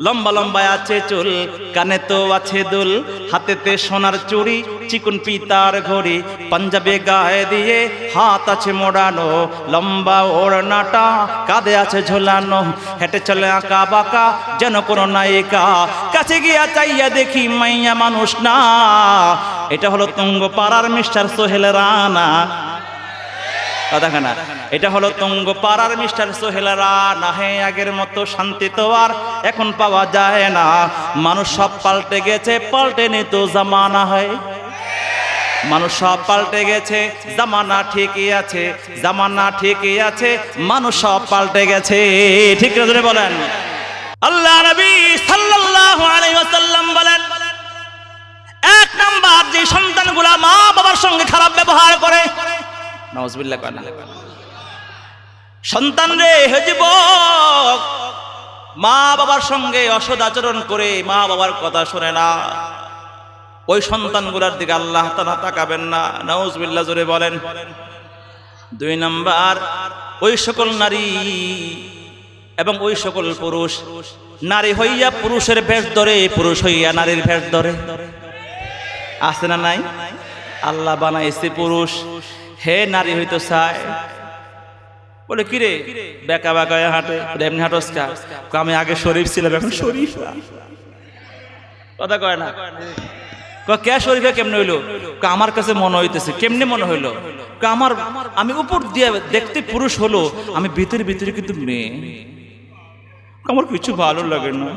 লম্বা লম্বা আছে চুল, কানে তো আছে দুল। হাতেতে সোনার চুড়ি, চিকুন পিতার ঘড়ি। পাঞ্জাবে গায়ে দিয়ে হাত আছে মোড়ানো, লম্বা ওড়নাটা কাঁধে আছে ঝোলানো। হেঁটে চলে আঁকা বাঁকা যেন কোনো নায়িকা। কাছে গিয়া চাইয়া দেখি মাইয়া মানুষ না। এটা হলো তুঙ্গ পাড়ার মিস্টার সোহেল রানা। কথাখানা এটা হলো তুঙ্গ পাড়ার মিস্টার সোহেল রানা হে আগের মতো শান্তি তো আর এখন পাওয়া যায় না। মানুষ সব পাল্টে গেছে, পাল্টে তো জামানা হয়। মানুষ সব পাল্টে গেছে, জামানা ঠিকই আছে, জামানা ঠিকই আছে, মানুষ সব পাল্টে গেছে। ঠিক করে বলেন? আল্লাহ নবী সাল্লাল্লাহু আলাইহি ওয়াসাল্লাম বলেন, এক নাম্বার যে সন্তানগুলা মা বাবার সঙ্গে খারাপ ব্যবহার করে নওয়াজবিল্লাহ কয় সন্তান রে হে যুবক, মা বাবার সঙ্গে অসদ আচরণ করে মা বাবার কথা শোনে না। ওই সন্তানগুলার দিকে আল্লাহ তালা তাকাবেন না। নওয়াজবিল্লাহ জোরে বলেন। দুই নাম্বার, ওই সকল নারী এবং ওই সকল পুরুষ, নারী হইয়া পুরুষের ভেষ ধরে, পুরুষ হইয়া নারীর ভেষ ধরে। আছে না নাই? আল্লাহ বানাইছে পুরুষ। হে নারী হইতো চায়। বলে, কিরে? বেকা বেকা হাঁটে এমনি হাঁটোস কা? আমি আগে শরীফ ছিলাম, এখন শরীফ। কথা কয় না। কে শরীফে কেমনে হইল? আমার কাছে মনে হইতেছে। কেমনে মনে হইল? আমার, আমি উপর দিয়ে দেখতে পুরুষ হলো, আমি ভিতরে ভিতরে কিন্তু মেয়ে। আমার কিছু ভালো লাগে না।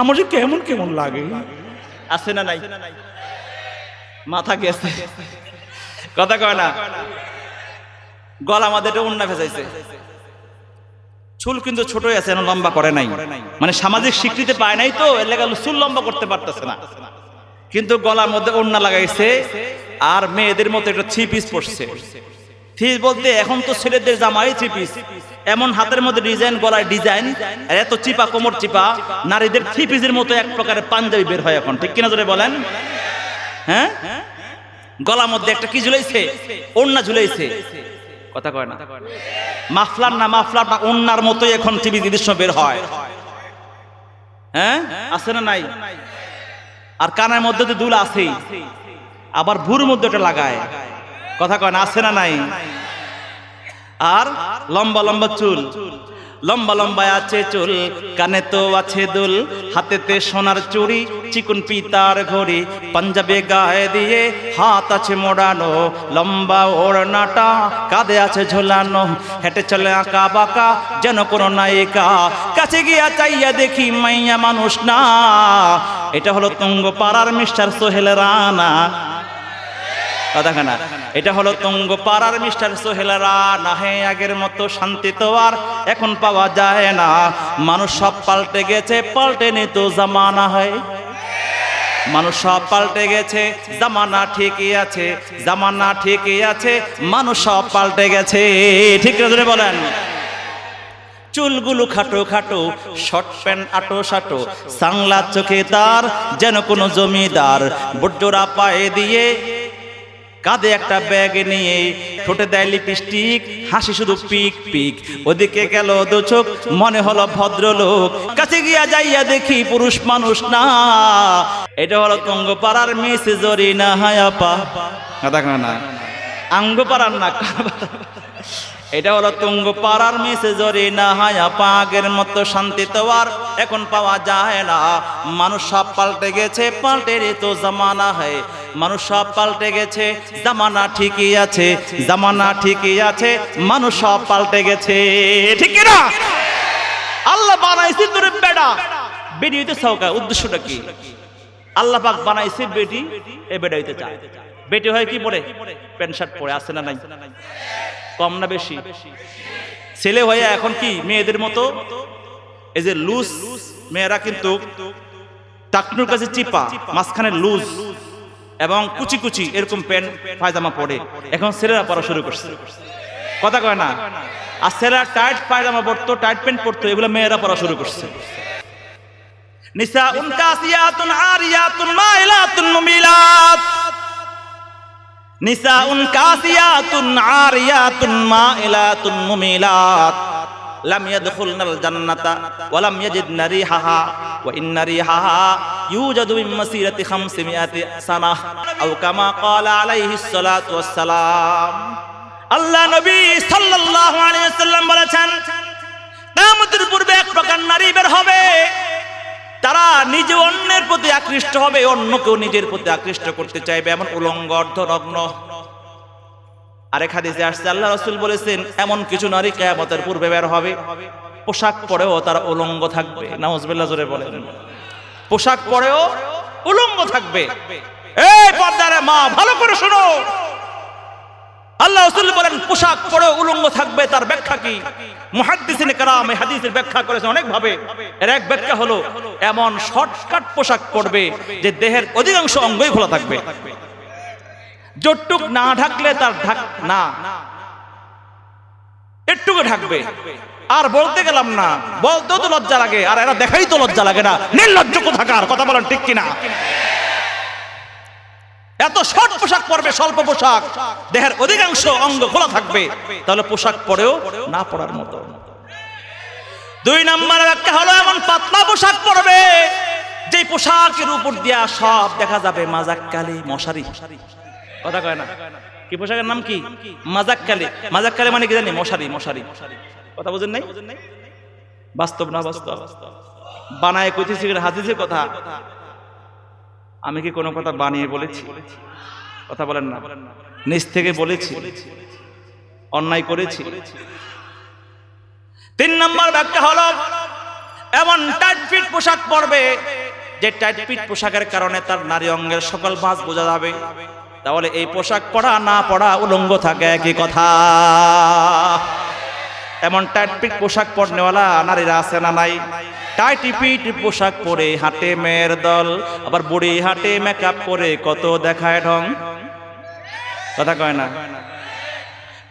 আমার যে কেমন কেমন লাগে? আছে না নাই? মাথা গেছে। কথা কয় না? গলা আমাদের অন্য ভেজাইছে। চুল কিন্তু ছোটই আছে লম্বা করে নাই। মানে সামাজিক স্বীকৃতি পায় নাই তো, এর লেগে চুল লম্বা করতে পারতেছে না। কিন্তু গলার মধ্যে ওড়না লাগাইছে, আর মেয়েদের মতো একটা থ্রি পিস পড়ছে থ্রি বলতে এখন তো ছেলেদের জামাই থ্রি পিস এমন হাতের মধ্যে ডিজাইন গলায় ডিজাইন এত চিপা, কোমর চিপা, নারীদের থ্রি পিসের মতো এক প্রকারের পাঞ্জাবি বের হয় এখন। ঠিক কিনা ধরে বলেন? হ্যাঁ? গলার মধ্যে একটা কি ঝুলাইছে? ওড়না ঝুলাইছে। কথা কয় না। মাফলার না মাফলার না ওড়নার মতোই এখন টিভি দৃশ্য বের হয়। হ্যাঁ? আছে না নাই? আর কানের মধ্যে তো দুল আছেই। আবার ভুর মধ্যে ওটা লাগায়। কথা কয় না, আছে না নাই? আর লম্বা লম্বা চুল। লম্বা লম্বা আছে চুল, কানে তো আছে দুল। হাতেতে সোনার চুড়ি, চিকুন পিতার ঘড়ি। পাঞ্জাবে গায়ে দিয়ে হাত আছে মোড়ানো, লম্বা ওড়নাটা কাঁধে আছে ঝোলানো। হেঁটে চলে আঁকা বাঁকা যেন কোনো নায়িকা। কাছে গিয়া চাইয়া দেখি মাইয়া মানুষ না। এটা হলো তুঙ্গ পাড়ার মিস্টার সোহেল রানা। কথাখানা এটা হলো তুঙ্গ পাড়ার মিস্টার সোহেলারা না হে আগের মতো শান্তি তো আর এখন পাওয়া যায় না। মানুষ সব পাল্টে গেছে, পাল্টে নি তো জামানা হয়। মানুষ সব পাল্টে গেছে, জামানা ঠিকই আছে, জামানা ঠিকই আছে, মানুষ সব পাল্টে গেছে। ঠিক করে বলেন? চুলগুলো খাটো খাটো, শর্ট প্যান্ট আটো সাটো সাংলা চোখে তার যেন কোনো জমিদার, বড্ডোরা পায়ে দিয়ে কাঁধে একটা ব্যাগ নিয়ে ঠোঁটে দেয় লিপস্টিক হাসি শুধু পিক পিক। ওদিকে গেল দু চোখ, মনে হলো ভদ্রলোক। কাছে গিয়া যাইয়া দেখি পুরুষ মানুষ না। এটা হলো তঙ্গপাড়ার মিস জরি না হায়াপা কথা না। আঙ্গ পাড়ার না এটা হলো তুঙ্গ পাড়ার মিসে জরি না হায়া পাগের মতো শান্তি তো আর এখন পাওয়া যায় না। মানুষ সব পাল্টে গেছে পাল্টে তো জামানা হয় মানুষ সব পাল্টে গেছে, জামানা ঠিকই আছে, জামানা ঠিকই আছে, মানুষ সব পাল্টে গেছে। ঠিক না? আল্লাহ বানাইছে তোর বেড়া। বেডি হইতে সৌকা উদ্দেশ্যটা কি? আল্লাহ পাক বানাইছে বেটি এ বেডা হইতে চায়। বেটি হয় কি পরে প্যান্ট শার্ট পরে, আছে না নাই? কম না বেশি? ছেলে হয়ে এখন কি? মেয়েদের মতো? এই যে লুজ মেয়েরা কিন্তু টাকনুর কাছে চিপা, মাঝখানে লুজ এবং কুচি কুচি এরকম প্যান্ট, পায়জামা পরে। এখন ছেলেরা পড়া শুরু করছে। কথা কয় না? আর ছেলেরা টাইট পায়জামা পরতো, টাইট প্যান্ট পরতো, এগুলো মেয়েরা পড়া শুরু করছে। নিসা উন কাসিয়াতুন আরিয়াতুন মাইলাতুন মুমিলাত। নিসা উন কাসিয়াতুন আরিয়াতুন মাইলাতুন মুমিলাত। লাম ইয়াদখুলনাল জান্নাতা ওয়া লাম ইয়াজিদনা রিহাহা ওয়া ইন্না রিহাহা ইউজাদু মিন মাসিরাতি 500 সানাহ আও কামা ক্বালা আলাইহিস সালাতু ওয়াস সালাম আল্লাহ নবী সাল্লাল্লাহু আলাইহি ওয়াসাল্লাম বলেছেন, কিয়ামতের পূর্বে এক প্রকার নারী বের হবে। তারা নিজে অন্যের প্রতি আকৃষ্ট হবে অন্যকেও নিজের প্রতি আকৃষ্ট করতে চাইবে, এমন উলঙ্গ, অর্ধনগ্ন। আরেক হাদিসে আসছে, আল্লাহ রাসূল বলেছেন, এমন কিছু নারী কিয়ামতের পূর্বে বের হবে। পোশাক পরেও তারা উলঙ্গ থাকবে। নাউজুবিল্লাহ জোরে বলেন। পোশাক পরেও উলঙ্গ থাকবে। এই পর্দারে মা, ভালো করে শোনো। আল্লাহ রাসূল বলেন, পোশাক পরে উলঙ্গ থাকবে, তার ব্যাখ্যা কি? এই হাদিসের ব্যাখ্যা অনেক ভাবে এর এক ব্যাখ্যা হলো, এমন শর্টকাট পোশাক পরবে যে দেহের অধিকাংশ অঙ্গই খোলা থাকবে। যতটুক না ঢাকলে তার ঢাক, না। একটুকু ঢাকবে। আর বলতে গেলাম না, বলতেও তো লজ্জা লাগে, আর এরা দেখাই তো লজ্জা লাগে না। নির্লজ্জ থাকার কথা বলেন ঠিক কিনা? এত শর্ট পোশাক পরবে, স্বল্প পোশাক। দেহের অধিকাংশ অঙ্গ খোলা থাকবে। তাহলে পোশাক পরেও না পড়ার মতো। দুই নম্বরের একটা হলো, এমন পাতলা পোশাক পরবে যে পোশাকের উপর দিয়া সব দেখা যাবে মাজাক্কালি মশারি। কথা কয় না? কি পোশাকের নাম কি? মাজাক্কালি। মাজাক্কালি মানে কি জানি? মশারি মশারি। কথা বুঝেন নাই? বাস্তব না বাস্তব? বানায় কইতেছি হাদিসের কথা? আমি কি কোনো কথা বানিয়ে বলেছি? কথা বলেন না। নিজ থেকে বলেছি। অন্যায় করেছি। তিন নম্বর ব্যাখ্যা হলো এমন টাইট ফিট পোশাক পরবে যে টাইট ফিট পোশাকের কারণে তার নারী অঙ্গের সকল ভাঁজ বোঝা যাবে। তাহলে এই পোশাক পরা না পরা উলঙ্গ থাকে একই কথা। এমন টাইট ফিট পোশাক পরনেওয়ালা নারীরা আছে না নাই? টাইটি পিট পোশাক পরে হাটে মেয়ের দল, আবার বুড়ি হাটে মেকআপ করে কত দেখায় ঢং। কথা কয় না?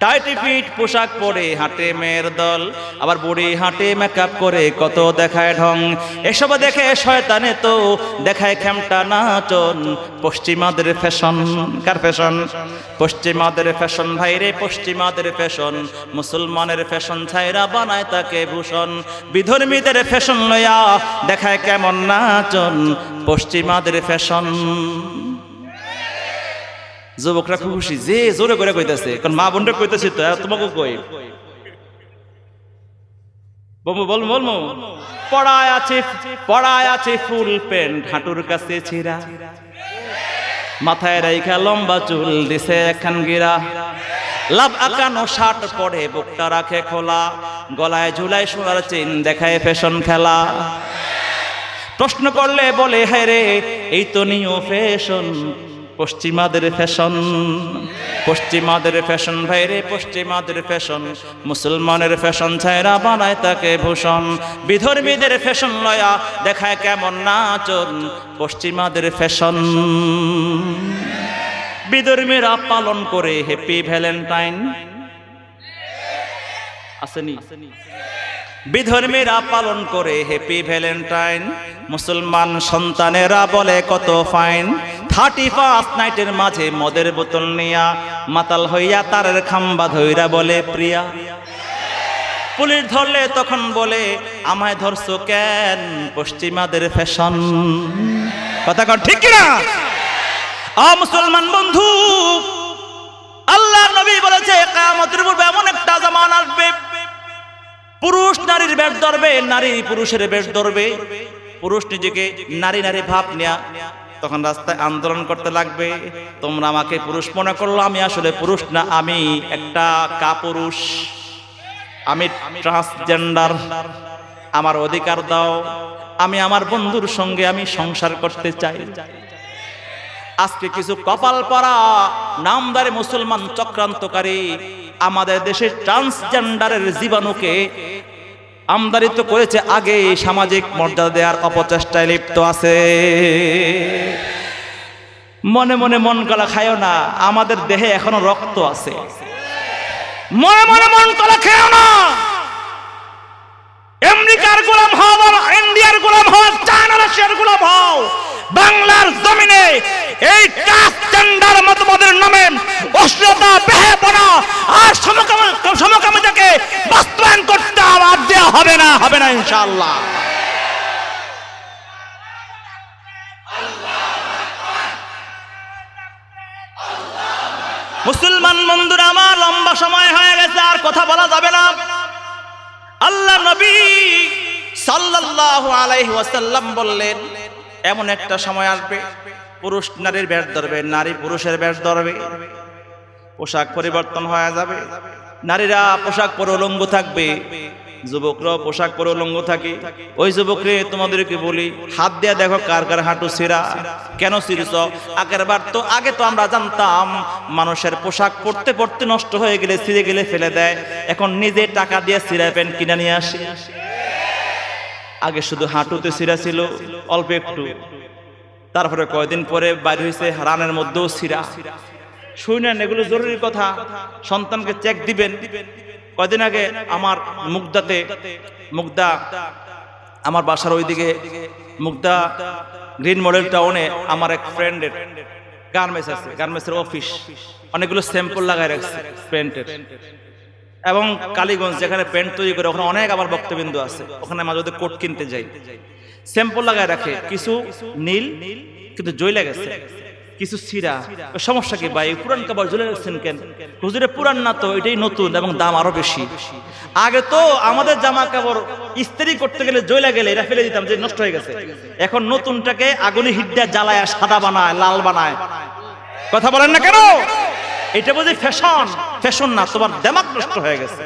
টাইটি ফিট পোশাক পরে হাঁটে মেয়ের দল। আবার বুড়ি হাঁটে মেকআপ করে কত দেখায় ঢং। এসব দেখে শয়তানে তো দেখায় খেমটা নাচন। পশ্চিমাদের ফ্যাশন, কার ফ্যাশন? পশ্চিমাদের ফ্যাশন ভাইরে পশ্চিমাদের ফ্যাশন। মুসলমানের ফ্যাশন ছাইরা বানায় তাকে ভূষণ। বিধর্মীদের ফ্যাশন লয়া দেখায় কেমন নাচন। পশ্চিমাদের ফ্যাশন। যুবকরা খুব খুশি, যে জোরে করে কইতাছে, কারণ মা বোনরা কইতাছে তো তোমাকে কই? বলব বলব বলব পড়ায় আছে পড়ায় আছে ফুল প্যান্ট হাঁটুর কাছে ছিঁড়া। মাথায় রাইখা লম্বা চুল, দিছে একখান গিরা। লাভ আকানো শার্ট পরে, বুকটা রাখে খোলা। গলায় ঝুলায় সোনার চেন, দেখায় ফ্যাশন খেলা। প্রশ্ন করলে বলে হ্যাঁ রে, এই তো নিও ফ্যাশন। পশ্চিমাদের ফ্যাশন পশ্চিমাদের ফ্যাশন, ভাইরে পশ্চিমাদের ফ্যাশন, মুসলমানের ফ্যাশন ছায়রা বানায় তাকে ভূষণ। বিধর্মীদের ফ্যাশন লয়া দেখায় কেমন নাচন পশ্চিমাদের ফ্যাশন। বিধর্মীরা পালন করে হ্যাপি ভ্যালেন্টাইন। আসেনি? বিধর্মীরা পালন করে হ্যাপি ভ্যালেন্টাইন। মুসলমান সন্তানেরা বলে কত ফাইন। থার্টি ফার্স্ট নাইটের মাঝে মদের বোতল নিয়া মাতাল হইয়া তারের খাম্বা ধইরা বলে প্রিয়া পুলিশ ধরলে তখন বলে আমায় ধরছো কেন পশ্চিমাদের ফ্যাশন কথা কন ঠিক কিনা আ মুসলমান বন্ধু আল্লাহ নবী বলেছে কামতের পূর্বে এমন একটা জামান আসবে। পুরুষ নারীর বেশ ধরবে, নারী পুরুষের বেশ ধরবে। পুরুষ নিজেকে নারী নারী ভাব নেয়া। তখন রাস্তায় আন্দোলন করতে লাগবে। তোমরা আমাকে পুরুষ মনে করল, আমি আসলে পুরুষ না, আমি একটা কাপুরুষ। আমি ট্রান্সজেন্ডার আমার অধিকার দাও। আমি আমার বন্ধুর সঙ্গে আমি সংসার করতে চাই। আজকে কিছু কপাল পরা, নামদারে মুসলমান চক্রান্তকারী আমাদের দেশের ট্রান্সজেন্ডারের জীবাণুকে আমদারিত করেছে, আগে সামাজিক মর্যাদা দেওয়ার অপচেষ্টায় লিপ্ত আছে। মনে মনে মন গলা খায়ও না, আমাদের দেহে এখনও রক্ত আছে। মনে মনে মন গলা খেও না। আমেরিকার গোলাম হও ইন্ডিয়ার গোলাম হও চায়না, রাশিয়ার গোলাম হও বাংলার জমিনে এই ট্রান্সজেন্ডার মতবাদের নামে অশ্লীলতা বেহেপনা আর সমকাম সমকামিতাকে বাস্তবায়ন করতে বাজে হবে না হবে না ইনশাআল্লাহ। মুসলমান বন্ধুরা, আমার লম্বা সময় হয়ে গেছে, আর কথা বলা যাবে না। আল্লাহ নবী সাল্লাল্লাহু আলাইহি ওয়াসাল্লাম বললেন, এমন একটা সময় আসবে পুরুষ নারীর ব্যাস ধরবে, নারী পুরুষের ব্যাস ধরবে। পোশাক পরিবর্তন হয়ে যাবে। নারীরা পোশাক পরে উলঙ্গ থাকবে, যুবকরাও পোশাক পরে উলঙ্গ থাকে। ওই যুবকরে তোমাদেরকে বলি, হাত দিয়ে দেখো কার কার হাঁটু সিরা। কেন সিরিস আগের বার তো, আগে তো আমরা জানতাম, মানুষের পোশাক পরতে পরতে নষ্ট হয়ে গেলে, ছিঁড়ে গেলে ফেলে দেয়। এখন নিজে টাকা দিয়ে সিরা প্যান্ট কিনে নিয়ে আসে। আগে শুধু হাঁটুতে সিরা ছিল, অল্প একটু। তারপরে কয়দিন পরে বাইর হয়েছে রানের মধ্যেও সিরা। শুনেন এগুলো জরুরি কথা। সন্তানকে চেক দিবেন। কয়দিন আগে আমার মুগ্ধাতে মুগ্ধা আমার বাসার ওইদিকে মুগ্ধা গ্রিন মডেল টাউনে আমার এক ফ্রেন্ডের গার্মেন্টস আছে গার্মেন্টসের অফিস অনেকগুলো স্যাম্পল লাগাই রাখছে প্যান্টের। এবং কালীগঞ্জ যেখানে প্যান্ট তৈরি করে, ওখানে অনেক আবার বক্তবিন্দু আছে। ওখানে মাঝে কোট কিনতে যাই। স্যাম্পল লাগায় রাখে, কিছু নীল, কিন্তু জয় গেছে। কিছু সিরা সমস্যা কি ভাই? পুরান কাপড় ঝুলে রাখছেন কেন? হুজুরে পুরান না তো, এটাই নতুন এবং দাম আরও বেশি। আগে তো আমাদের জামা কাপড় ইস্ত্রি করতে গেলে জয়লা গেলে এটা ফেলে দিতাম, যে নষ্ট হয়ে গেছে। এখন নতুনটাকে আগুনে হিড্ডা জ্বালায়, সাদা বানায়, লাল বানায়। কথা বলেন না কেন? এটা বুঝি ফ্যাশন ফ্যাশন না, তোমার দেমাক নষ্ট হয়ে গেছে।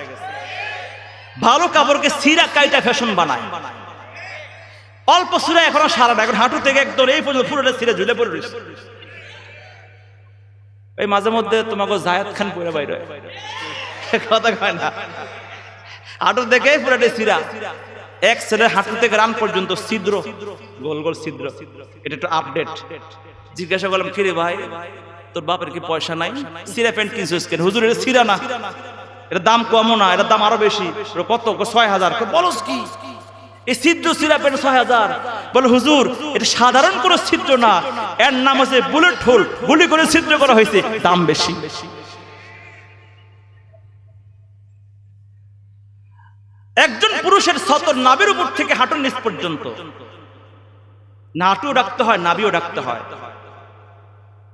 ভালো কাপড়কে সিরা কাইটা ফ্যাশন বানায়। অল্প সিরা এখনও সারা না, এখন হাঁটু থেকে একদম এই পর্যন্ত পুরোটা সিরা ঝুলে পড়ে রয়েছে মাঝে মধ্যে তোমাকে জায়দ খান পরে বাইরে কথা কয় না। হাঁটু দেখে পুরোটা সিরা এক ছেলের হাঁটু থেকে রান পর্যন্ত ছিদ্র, গোল গোল ছিদ্র। এটা একটু আপডেট জিজ্ঞাসা করলাম, কিরে ভাই, তোর বাপের কি পয়সা নাই? সিরা প্যান্ট কিনছিস কেন হুজুর এটা সিরা না। এটা দাম কমও না এটা দাম আরও বেশি। কত? ছয় হাজার। বলস কি? এই ছিদ্র সিরা ছয় হাজার বলে, হুজুর, এটা সাধারণ কোনো ছিদ্র না। এর নাম হচ্ছে বুলেট হোল গুলি করে ছিদ্র করা হয়েছে। দাম বেশি। একজন পুরুষের সতর নাবের উপর থেকে হাঁটুর নিচ পর্যন্ত। নাটুও ডাকতে হয় নাবিও ডাকতে হয়।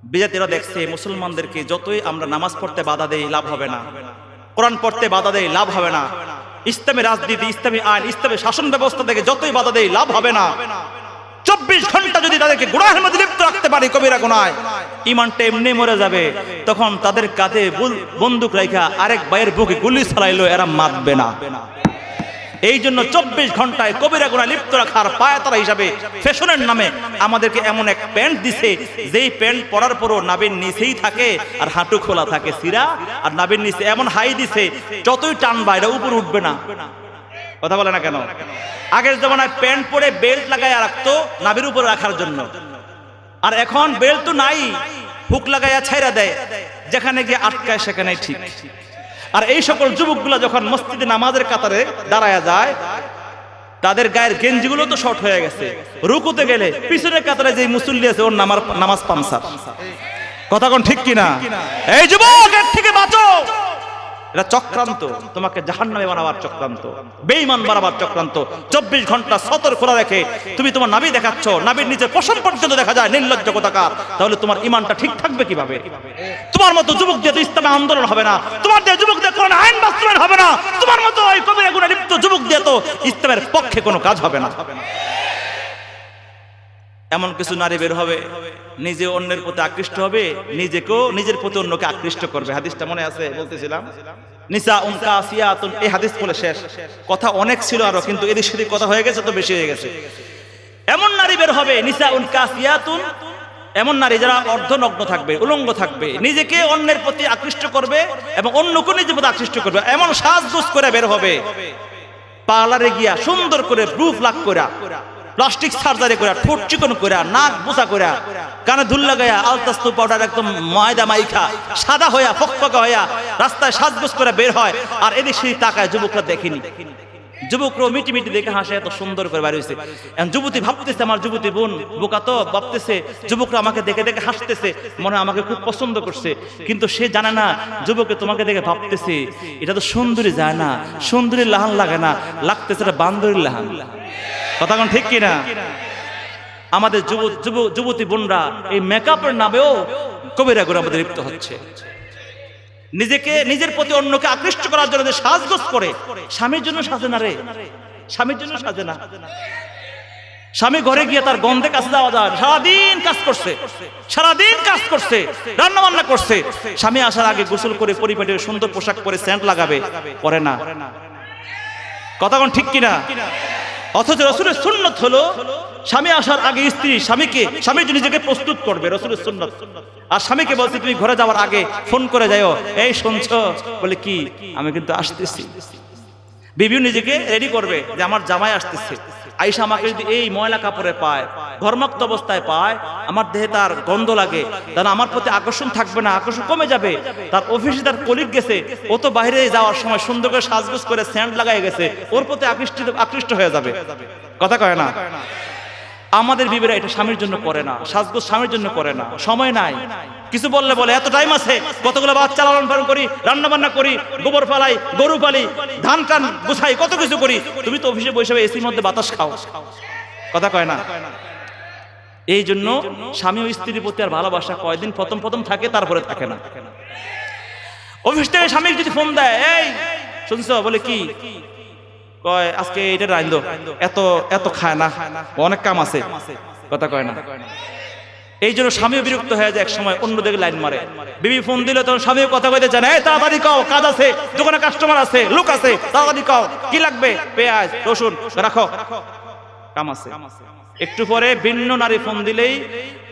বিজাতিরা দেখছে, মুসলমানদেরকে যতই আমরা নামাজ পড়তে বাধা দেই, লাভ হবে না। কোরআন পড়তে বাধা দেই, লাভ হবে না। ইসলামী রাজনীতি, ইসলামী আইন, ইসলামী শাসন ব্যবস্থা থেকে যতই বাধা দেয় লাভ হবে না। চব্বিশ ঘণ্টা যদি তাদেরকে গুণাহের মধ্যে লিপ্ত রাখতে পারি কবিরা গোনায়, ইমানটা এমনি মরে যাবে। তখন তাদের কাঁধে বন্দুক রেখা আরেক বাইয়ের বুকে গুলি ছড়াইলো, এরা মাতবে না। এই জন্য চব্বিশ ঘন্টায় কবিরা গুণা লিপ্ত রাখার পায়তারা হিসাবে ফ্যাশনের নামে আমাদেরকে এমন এক প্যান্ট দিছে, যেই প্যান্ট পরার পরও নাবের নিচেই থাকে আর হাঁটু খোলা থাকে। সিরা, আর নাবের নিচে এমন হাই দিছে, যতই টানবা এটা উপর উঠবে না। কথা বলে না কেন? আগের জমানায় প্যান্ট পরে বেল্ট লাগায় রাখতো নাবির উপরে রাখার জন্য। আর এখন বেল্ট তো নাই, হুক লাগাইয়া ছাইরা দেয়, যেখানে গিয়ে আটকায় সেখানে ঠিক। আর এই সকল যুবকগুলা যখন মসজিদে নামাজের কাতারে দাঁড়ায় যায় তাদের গায়ের গেঞ্জিগুলো তো শর্ট হয়ে গেছে। রুকুতে গেলে পিছনের কাতারে যে মুসল্লি আছে ওর নামার নামাজ পামসার কথা কোন? ঠিক কিনা? এই যুবক এর থেকে বাঁচো! এটা চক্রান্ত। তোমাকে জাহান্নামে বানাবার চক্রান্ত। বেঈমান বানাবার চক্রান্ত। চব্বিশ ঘণ্টা সতর খোলা রেখে তুমি তোমার নাবি দেখাচ্ছ নাবির নিচে পশম পর্যন্ত দেখা যায় নির্লজ্জ কোথাকার। তাহলে তোমার ইমানটা ঠিক থাকবে কীভাবে? তোমার মতো যুবক দিয়ে তো ইসলামে আন্দোলন হবে না। তোমার দিয়ে যুবক দিয়ে কোনো আইন বাস্তবায়ন হবে না, তোমার মতো ওই কবিরা গুণা লিপ্ত যুবক দিয়ে তো ইসলামের পক্ষে কোনো কাজ হবে না। এমন কিছু নারী বের হবে, নিজে অন্যের প্রতি আকৃষ্ট হবে, নিজেকেও নিজের প্রতি অন্যকে আকৃষ্ট করবে। হাদিসটা মনে আছে? বলতেছিলাম। নিসা উনকা আসিয়াতুন এই হাদিস বলে শেষ। কথা অনেক ছিল আরও, কিন্তু এদিক সেদিক কথা হয়ে গেছে, তো বেশি হয়ে গেছে। এমন নারী বের হবে, নিসা উনকা আসিয়াতুন এমন নারী যারা অর্ধনগ্ন থাকবে, উলঙ্গ থাকবে, নিজেকে অন্যের প্রতি আকৃষ্ট করবে এবং অন্যকে নিজের প্রতি আকৃষ্ট করবে। এমন সাজগোজ করে বের হবে। পার্লারে গিয়া সুন্দর করে প্রুফ লাগ করা। প্লাস্টিক সার্জারি করা ঠোঁট চিকন করা নাক বোসা করা কানে ধুল লাগাইয়া, আলতাস্তু পাউডার একদম ময়দা মাইখা, সাদা হইয়া, ফকফকা হইয়া রাস্তায় সাজগোজ করে বের হয়, আর এদিক সেদিক তাকায় যুবকরা দেখেনি। যুবকরাও মিটি মিটি দেখে হাসে, এত সুন্দর করে বাড়ি হয়েছে যুবতী ভাবতেছে, আমার যুবতী বোন বোকা তো, ভাবতেছে, যুবকরা আমাকে দেখে দেখে হাসতেছে, মনে আমাকে খুব পছন্দ করছে। কিন্তু সে জানে না, যুবকে তোমাকে দেখে ভাবতেছে, এটা তো সুন্দরী যায় না, সুন্দরী লাহান লাগে না, লাগতেছে এটা বান্দরীর লাহান। কথা ঠিক কিনা? আমাদের যুব যুব যুবতী বোনরা এই মেকআপের নামেও কবিরা করে আমাদের লিপ্ত হচ্ছে। নিজেকে, নিজের প্রতি অন্যকে আকৃষ্ট করার জন্য সাজগোজ করে, স্বামীর জন্য সাজে না রে? স্বামীর জন্য সাজে না। স্বামী ঘরে গিয়ে তার গন্ধে কাছে যাওয়া যায়। সারাদিন কাজ করছে। সারাদিন কাজ করছে। রান্না বান্না করছে। স্বামী আসার আগে গোসল করে পরিপাটি সুন্দর পোশাক পরে সেন্ট লাগাবে। পরে না। কথা কোন ঠিক কিনা? অথচ রসুলের সুন্নত হলো স্বামী আসার আগে স্ত্রী স্বামীকে, স্বামী নিজেকে প্রস্তুত করবে, রসুলের সুন্নত। আর স্বামীকে বলছে, তুমি ঘরে যাওয়ার আগে ফোন করে যাও এই শুনছ? বলে, কি? আমি কিন্তু আসতেছি। বিবিও নিজেকে রেডি করবে যে, আমার জামাই আসতেছে। আইসা আমাকে যদি এই ময়লা কাপড়ে পায়, ঘর্মাক্ত অবস্থায় পায়, আমার দেহে তার গন্ধ লাগে। তাহলে আমার প্রতি আকর্ষণ থাকবে না, আকর্ষণ কমে যাবে। তার অফিসে তার কলিগ গেছে, ও তো বাইরে যাওয়ার সময় সুন্দর করে সাজগোজ করে স্যান্ড লাগাই গেছে, ওর প্রতি আকৃষ্ট আকৃষ্ট হয়ে যাবে। কথা কয় না? আমাদের বিবেরা এটা স্বামীর জন্য করে না, সাজগোজ স্বামীর জন্য করে না, সময় নাই। কিছু বললে বলে, এত টাইম আছে, কতগুলো বাচ্চা লালন পালন করি রান্না বান্না করি, গোবর ফালাই গরু পালি, ধান টান গুছাই, কত কিছু করি, তুমি তো অফিসে বসে এসির মধ্যে বাতাস খাও। কথা কয় না? এই জন্য স্বামী ও স্ত্রীর প্রতি আর ভালোবাসা কয়দিন প্রথম প্রথম থাকে, তারপরে থাকে না। অফিস থেকে স্বামী যদি ফোন দেয়, এই, শুনছো? বলে, কি? কয় আজকে এটা এত এত খায় না। অনেক কাম আছে। কথা কয় না। এই জন্য স্বামীও বিরক্ত হয়ে যায় এক সময় অন্য দিকে লাইন মারে। বিবি ফোন দিলে তখন স্বামীও কথা কইতে চায় না তাড়াতাড়ি কাও কাজ আছে দোকানে কাস্টমার আছে লোক আছে তাড়াতাড়ি কাও কি লাগবে? পেঁয়াজ রসুন রাখো। কাম আছে। একটু পরে ভিন্ন নারী ফোন দিলেই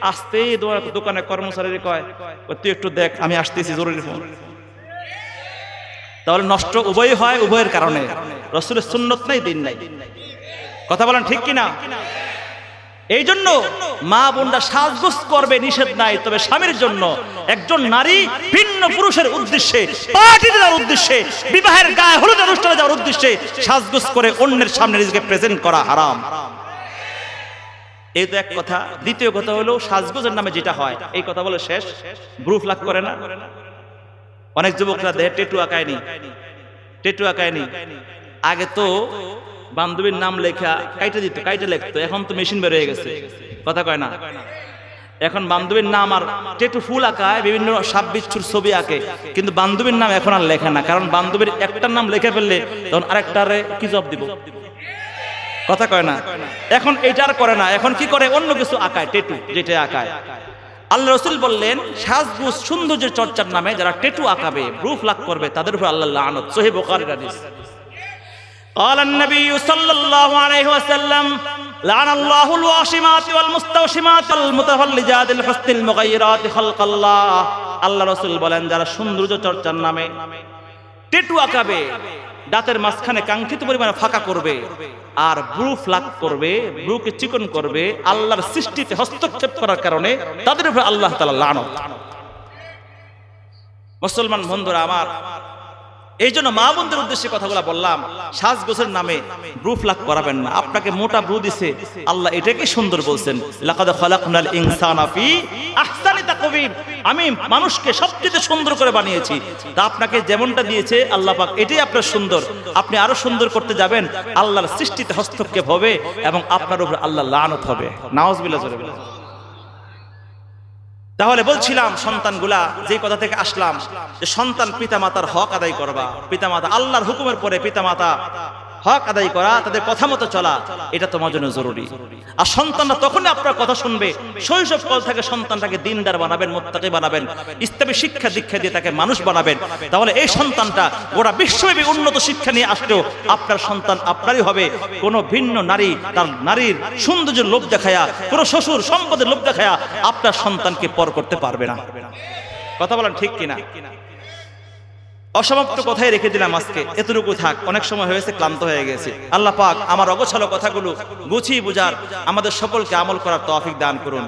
আসতেই দোকানে কর্মচারী কয় "ও, তুই একটু দেখ আমি আসতেছি জরুরি ফোন। তাহলে নষ্ট উভয় হয় উভয়ের কারণে। রসুলের সুন্নত নাই, দিন নাই। কথা বলেন ঠিক কিনা? এই জন্য মা বোনরা সাজগোজ করবে, নিষেধ নাই। তবে স্বামীর জন্য একজন নারী ভিন্ন পুরুষের উদ্দেশ্যে পার্টি দেওয়ার উদ্দেশ্যে, বিবাহের গায়ে হলুদ অনুষ্ঠানে যাওয়ার উদ্দেশ্যে সাজগোজ করে অন্যের সামনে নিজেকে প্রেজেন্ট করা হারাম। এই তো এক কথা। দ্বিতীয় কথা হলো, সাজগোজের নামে যেটা হয়, এই কথা বলে শেষ। ব্রুফ লাগ করে না? অনেক যুবকরা দেহে টেটু আঁকায়নি। টেটু আঁকায়নি। আগে তো বান্ধবীর নাম লেখা কাইটে দিত, কাইটে লিখতো, এখন তো মেশিন বের হয়ে গেছে। কথা কয় না? এখন বান্ধবীর নাম আর টেটু ফুল আঁকায়, বিভিন্ন সাপ বিচ্ছুর ছবি আঁকে, কিন্তু বান্ধবীর নাম এখন আর লেখে না, কারণ বান্ধবীর একটার নাম লিখে ফেললে তখন আরেকটারে কি জব দিব? কথা কয় না? এখন এইটা আর করে না, এখন কি করে? অন্য কিছু আঁকায় টেটু যেটা আঁকায়। আল্লাহ রসুল বললেন সাজগুজ সৌন্দর্যের চর্চার নামে যারা টেটু আঁকাবে প্রুফ লাভ করবে তাদের উপর আল্লাহ লানত সোহেব বুখারীর হাদিস قال النبي صلى الله عليه وسلم لعن الله الواشمات والمستوشمات والمتفلجات الحسن المغيرات خلق الله আল্লাহ রসুল বলেন যারা সৌন্দর্য চর্চার নামে টেটু আঁকাবে দাঁতের মাঝখানে কাঙ্ক্ষিত পরিমাণে ফাঁকা করবে, আর ব্রু ফ্লাক করবে, ব্রুকে চিকন করবে, আল্লাহর সৃষ্টিতে হস্তক্ষেপ করার কারণে তাদের উপরে আল্লাহ তালা লানত। মুসলমান বন্ধুরা, আমার এই জন্য মা বোনদের উদ্দেশ্যে কথাগুলো বললাম সাজগোছের নামে ব্রু ফ্লাক করাবেন না। আপনাকে মোটা ব্রু দিছে, আল্লাহ এটাকে সুন্দর বলছেন। আমি মানুষকে সবচেয়ে সুন্দর করে বানিয়েছি। তা আপনাকে যেমনটা দিয়েছে, আল্লাহ পাক এটাই আপনার সুন্দর। আপনি আরও সুন্দর করতে যাবেন, আল্লাহর সৃষ্টিতে হস্তক্ষেপ হবে এবং আপনার উপর আল্লাহ লানত হবে। বলেন। তাহলে বলছিলাম সন্তানগুলা যে কথা থেকে আসলাম, যে সন্তান পিতামাতার হক আদায় করবা। পিতামাতা আল্লাহর হুকুমের পরে পিতামাতা হক আদায় করা, তাদের কথা মতো চলা, এটা তোমার জন্য জরুরি। আর সন্তানরা তখনই আপনার কথা শুনবে, শৈশব কাল থেকে সন্তানটাকে দিনদার বানাবেন, মোত্তাকি বানাবেন, ইসলামী শিক্ষা দীক্ষা দিয়ে তাকে মানুষ বানাবেন। তাহলে এই সন্তানটা গোটা বিশ্বব্যাপী উন্নত শিক্ষা নিয়ে আসলেও আপনার সন্তান আপনারই হবে। কোনো ভিন্ন নারী তার নারীর সৌন্দর্যের লোভ দেখায়া, কোনো শ্বশুর সম্পদের লোভ দেখায়া আপনার সন্তানকে পর করতে পারবে না। কথা বলেন ঠিক কিনা? অসমাপ্ত কথাই রেখে দিলাম আজকে। এতটুকু থাক, অনেক সময় হয়েছে ক্লান্ত হয়ে গেছে। আল্লাহ পাক আমার অগোছালো কথাগুলো গুছিয়ে বুঝার আমাদের সকলকে আমল করার তফিক দান করুন।